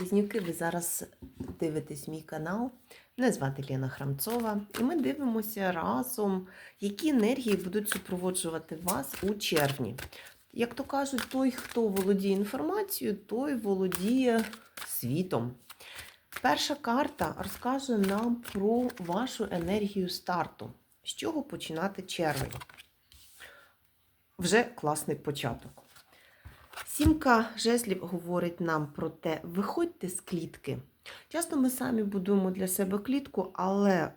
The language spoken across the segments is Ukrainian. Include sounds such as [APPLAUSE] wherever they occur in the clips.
Близнюки, ви зараз дивитесь мій канал. Мене звати Лена Храмцова, і ми дивимося разом, які енергії будуть супроводжувати вас у червні. Як то кажуть, той, хто володіє інформацією, той володіє світом. Перша карта розкаже нам про вашу енергію старту. З чого починати червень? Вже класний початок. Сімка жезлів говорить нам про те, виходьте з клітки. Часто ми самі будуємо для себе клітку, але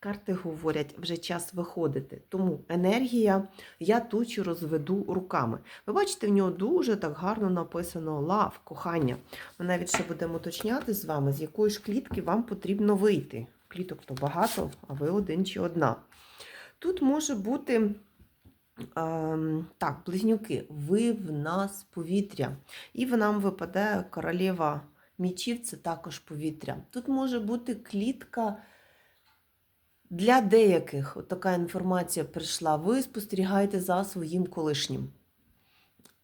карти говорять, вже час виходити. Тому енергія я тучу розведу руками. Ви бачите, в нього дуже так гарно написано лав, кохання. Ми навіть ще будемо уточняти з вами, з якої ж клітки вам потрібно вийти. Кліток то багато, а ви один чи одна. Тут може бути. Ем, так, близнюки, ви в нас повітря. І в нам випадає королева мічів, це також повітря. Тут може бути клітка для деяких. От така інформація прийшла. Ви спостерігаєте за своїм колишнім.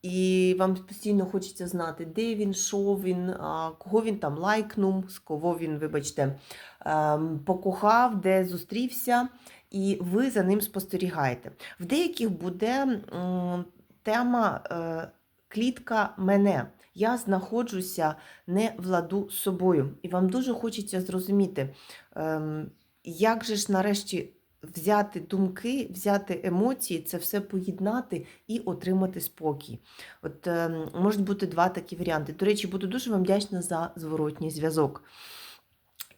І вам постійно хочеться знати, де він, що він, кого він там лайкнув, з кого він, вибачте, ем, покохав, де зустрівся, і ви за ним спостерігаєте. В деяких буде тема е, клітка мене. Я знаходжуся не в ладу з собою. І вам дуже хочеться зрозуміти, ем, як же ж нарешті взяти думки, взяти емоції, це все поєднати і отримати спокій. От е, можуть бути два такі варіанти. До речі, буду дуже вам вдячна за зворотній зв'язок.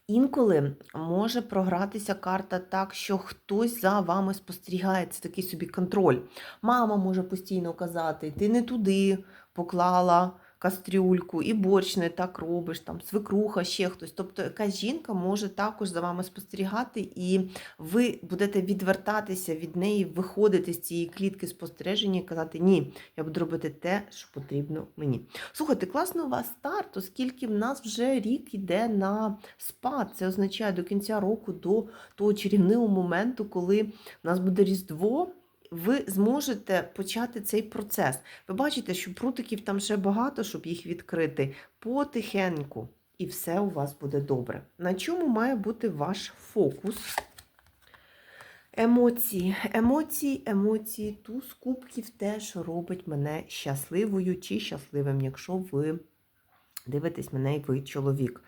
Інколи може програтися карта так, що хтось за вами спостерігає, це такий собі контроль. Мама може постійно казати, ти не туди поклала кастрюльку, і борщ не так робиш, там свекруха, ще хтось. Тобто якась жінка може також за вами спостерігати, і ви будете відвертатися від неї, виходити з цієї клітки спостереження і казати, ні, я буду робити те, що потрібно мені. Слухайте, класно у вас старт, оскільки в нас вже рік йде на спад. Це означає до кінця року, до того чарівного моменту, коли в нас буде Різдво. Ви зможете почати цей процес. Ви бачите, що прутиків там ще багато, щоб їх відкрити потихеньку, і все у вас буде добре. На чому має бути ваш фокус? Емоції, емоції, емоції, туз кубків теж робить мене щасливою чи щасливим, якщо ви дивитесь мене і ви чоловік.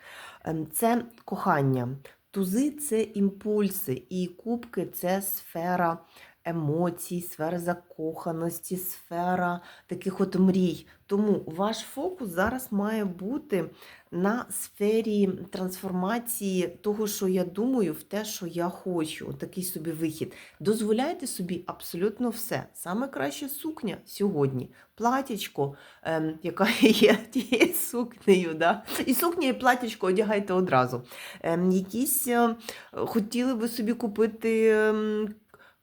Ем, Це кохання. Тузи це імпульси, і кубки це сфера емоцій, сфера закоханості, сфера таких от мрій. Тому ваш фокус зараз має бути на сфері трансформації того, що я думаю, в те, що я хочу. Такий собі вихід. Дозволяйте собі абсолютно все. Саме краще сукня сьогодні. Платячко, ем, яка [LAUGHS] є тією сукнею. Да? І сукня, і платячко одягайте одразу. Ем, якісь е, хотіли ви собі купити. Ем,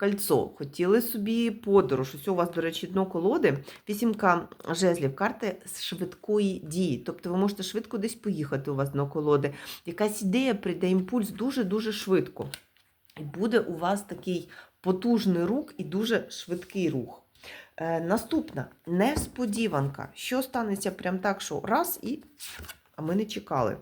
Кольцо, хотіли собі подорож. Ось у вас, до речі, дно колоди, вісімка жезлів, карти з швидкої дії. Тобто ви можете швидко десь поїхати у вас дно колоди. Якась ідея прийде імпульс дуже-дуже швидко. І буде у вас такий потужний рух і дуже швидкий рух. Е, наступна несподіванка. Що станеться прям так, що раз і. А ми не чекали.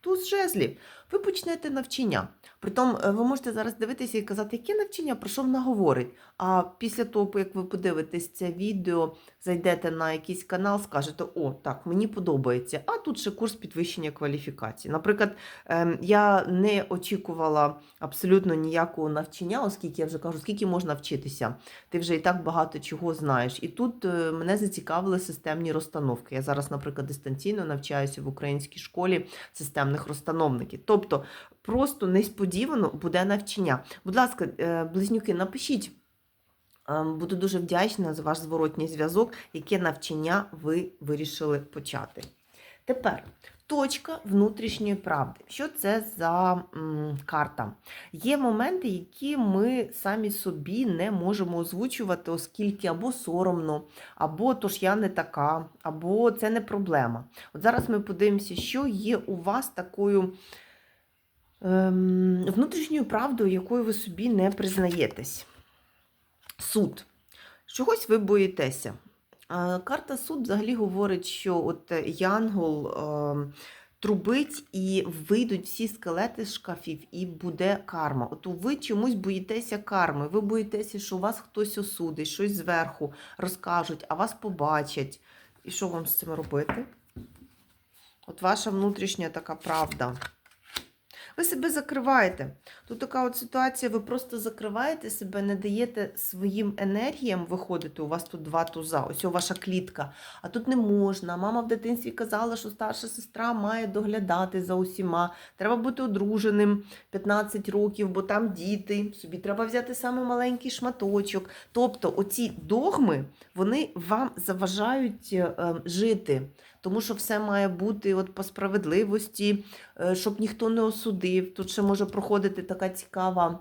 Туз жезлів. Ви почнете навчання. Притом е, ви можете зараз дивитися і казати, яке навчання, про що вона говорить. А після того, як ви подивитесь це відео, зайдете на якийсь канал, скажете, о, так, мені подобається. А тут ще курс підвищення кваліфікації. Наприклад, ем, я не очікувала абсолютно ніякого навчання, оскільки я вже кажу, скільки можна вчитися. Ти вже і так багато чого знаєш. І тут е, мене зацікавили системні розстановки. Я зараз, наприклад, дистанційно навчаюся в українській школі системних розстановників. Тобто просто несподівано буде навчання. Будь ласка, е, близнюки, напишіть. е, Буду дуже вдячна за ваш зворотній зв'язок, яке навчання ви вирішили почати. Тепер точка внутрішньої правди. Що це за м, карта? Є моменти, які ми самі собі не можемо озвучувати, оскільки або соромно, або то ж я не така, або це не проблема. От зараз ми подивимося, що є у вас такою внутрішньою правдою, якою ви собі не признаєтесь. Суд. Чогось ви боїтеся. Карта суд взагалі говорить, що от е, Янгол е, трубить і вийдуть всі скелети з шкафів, і буде карма. От ви чомусь боїтеся карми. Ви боїтеся, що вас хтось осудить, щось зверху розкажуть, а вас побачать. І що вам з цим робити? От ваша внутрішня така правда. Ви себе закриваєте. Тут така от ситуація, ви просто закриваєте себе, не даєте своїм енергіям виходити. У вас тут два туза, ось ваша клітка. А тут не можна. Мама в дитинстві казала, що старша сестра має доглядати за усіма. Треба бути одруженим 15 років, бо там діти. Собі треба взяти саме маленький шматочок. Тобто, оці догми вони вам заважають е, е, жити. Тому що все має бути от по справедливості, е, щоб ніхто не осудив. Тут ще може проходити така цікава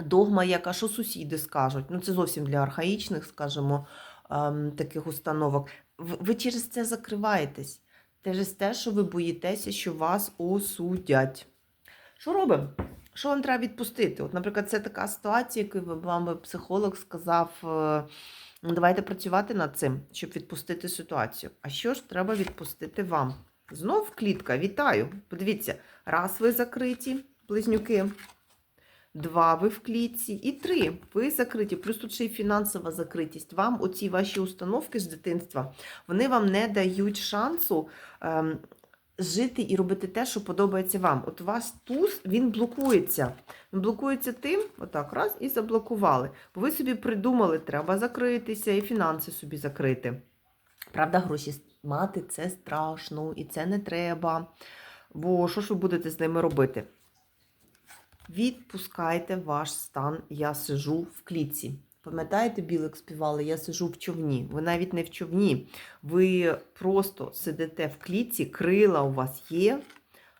догма, яка що сусіди скажуть. Ну, це зовсім для архаїчних, скажімо, ем, таких установок. Ви через це закриваєтесь. Через те, що ви боїтеся, що вас осудять. Що робимо? Що вам треба відпустити? От, наприклад, це така ситуація, яку вам психолог сказав. Ну, давайте працювати над цим, щоб відпустити ситуацію. А що ж треба відпустити вам? Знов клітка, вітаю. Подивіться, раз ви закриті, близнюки, два ви в клітці, і три ви закриті. Плюс тут ще й фінансова закритість. Вам оці ваші установки з дитинства, вони вам не дають шансу. Жити і робити те, що подобається вам. От у вас туз, він блокується. Він блокується тим, отак, раз, і заблокували. Бо ви собі придумали, треба закритися і фінанси собі закрити. Правда, гроші мати це страшно і це не треба. Бо що ж ви будете з ними робити? Відпускайте ваш стан, я сижу в клітці. Пам'ятаєте, білик співали, я сижу в човні. Ви навіть не в човні. Ви просто сидите в клітці, крила у вас є.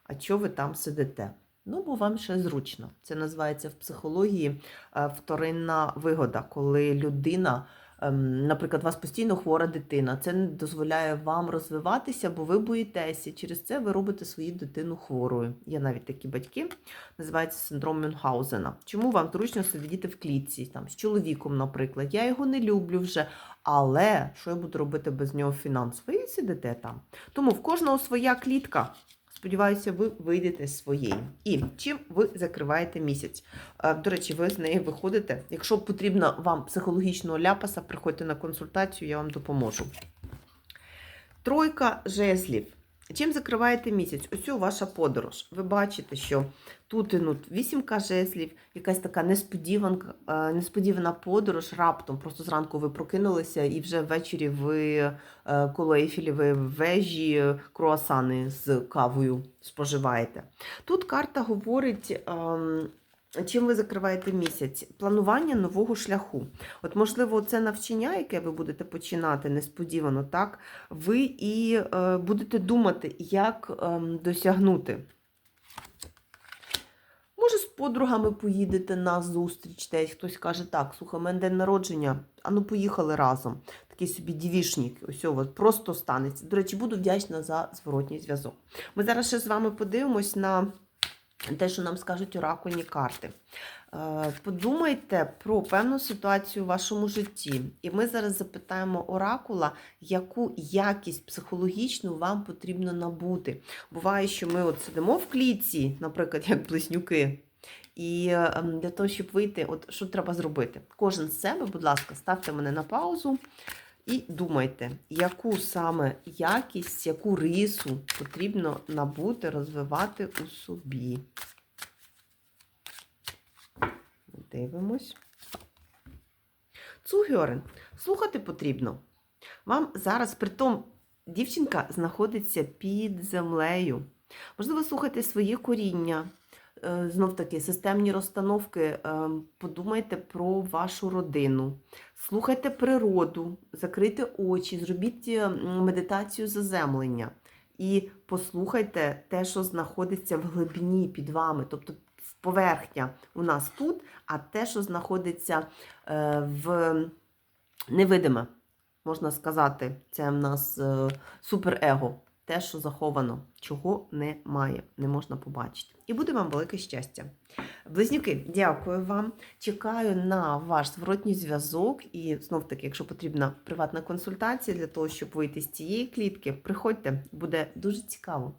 А чого ви там сидите? Ну, бо вам ще зручно. Це називається в психології е, вторинна вигода, коли людина, наприклад, у вас постійно хвора дитина. Це не дозволяє вам розвиватися, бо ви боїтеся. Через це ви робите свою дитину хворою. Є навіть такі батьки, називається синдром Мюнхгаузена. Чому вам зручно сидіти в клітці там, з чоловіком, наприклад? Я його не люблю вже. Але що я буду робити без нього фінансово? І сидите там. Тому в кожного своя клітка. Сподіваюся, ви вийдете з своєї. І чим ви закриваєте місяць? Е, До речі, ви з неї виходите. Якщо потрібно вам психологічного ляпаса, приходьте на консультацію, я вам допоможу. Тройка жезлів. Чим закриваєте місяць? Ось ваша подорож. Ви бачите, що тут ідуть вісімка жезлів, якась така несподіванка, е, несподівана подорож раптом. Просто зранку ви прокинулися і вже ввечері ви е, коло Ейфелєвої вежі круасани з кавою споживаєте. Тут карта говорить. Чим ви закриваєте місяць? Планування нового шляху. От, можливо, це навчання, яке ви будете починати несподівано, так? Ви і е, будете думати, як ем, досягнути. Може, з подругами поїдете на зустріч, десь хтось каже, так, слухай, у мене день народження, а ну поїхали разом. Такий собі дівішник, ось от, просто станеться. До речі, буду вдячна за зворотній зв'язок. Ми зараз ще з вами подивимось на те, що нам скажуть оракульні карти. Е, Подумайте про певну ситуацію у вашому житті. І ми зараз запитаємо оракула, яку якість психологічну вам потрібно набути. Буває, що ми от сидимо в клітці, наприклад, як близнюки. І е, для того, щоб вийти, от що треба зробити? Кожен з себе, будь ласка, ставте мене на паузу і думайте, яку саме якість, яку рису потрібно набути, розвивати у собі. Дивимось. Цугьорен. Слухати потрібно. Вам зараз, притом, дівчинка знаходиться під землею. Можливо, слухайте своє коріння. Е, Знов таки, системні розстановки. Е, Подумайте про вашу родину. Слухайте природу, закрийте очі, зробіть е, медитацію заземлення. І послухайте те, що знаходиться в глибині під вами. Тобто поверхня у нас тут, а те, що знаходиться в невидиме, можна сказати, це в нас суперего. Те, що заховано, чого немає, не можна побачити. І буде вам велике щастя. Близнюки, дякую вам. Чекаю на ваш зворотній зв'язок. І знов таки, якщо потрібна приватна консультація для того, щоб вийти з цієї клітки, приходьте, буде дуже цікаво.